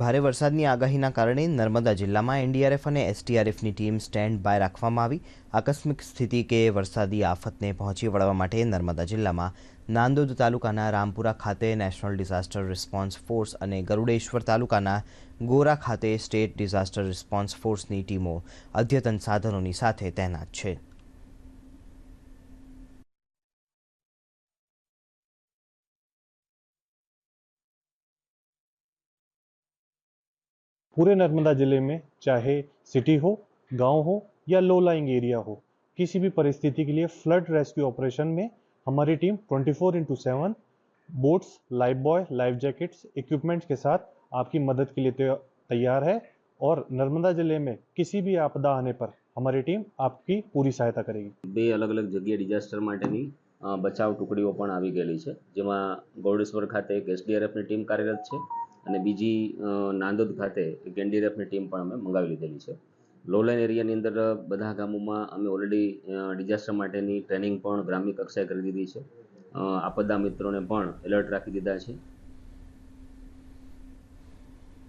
ભારે વરસાદની આગાહીના કારણે નર્મદા જિલ્લામાં એનડીઆરએફ અને એસટીઆરએફની ટીમ સ્ટેન્ડ બાય રાખવામાં આવી. આકસ્મિક સ્થિતિ કે વરસાદી આફતને પહોંચી વળવા માટે નર્મદા જિલ્લામાં નાંદોદ તાલુકાના રામપુરા ખાતે નેશનલ ડિઝાસ્ટર રિસ્પોન્સ ફોર્સ અને ગરુડેશ્વર તાલુકાના ગોરા ખાતે સ્ટેટ ડિઝાસ્ટર રિસ્પોન્સ ફોર્સની ટીમો અદ્યતન સાધનોની સાથે તૈનાત છે. पूरे नर्मदा जिले में चाहे सिटी हो गांव हो या लो लाइंग एरिया हो किसी भी परिस्थिति के लिए फ्लड रेस्क्यू ऑपरेशन में हमारी team 24 four into seven boats life buoy life jackets equipments के साथ आपकी मदद के लिए तै- तैयार है और नर्मदा जिले में किसी भी आपदा आने पर हमारी टीम आपकी पूरी सहायता करेगी બે અલગ અલગ જગ્યાએ ડિઝાસ્ટર માટેની અ, બચાવ ટુકડીઓ પણ આવી ગયેલી છે જેમાં ગૌડેશ્વર ખાતે એક એસડીઆરએફની ટીમ કાર્યરત છે અને બીજી નાંદોદ ખાતે એક એનડીઆરએફની ટીમ પણ અમે મંગાવી લીધેલી છે. લોલેન એરિયાની અંદર બધા ગામોમાં અમે ઓલરેડી ડિઝાસ્ટર માટેની ટ્રેનિંગ પણ ગ્રામ્ય કક્ષાએ કરી દીધી છે. આપદા મિત્રોને પણ એલર્ટ રાખી દીધા છે.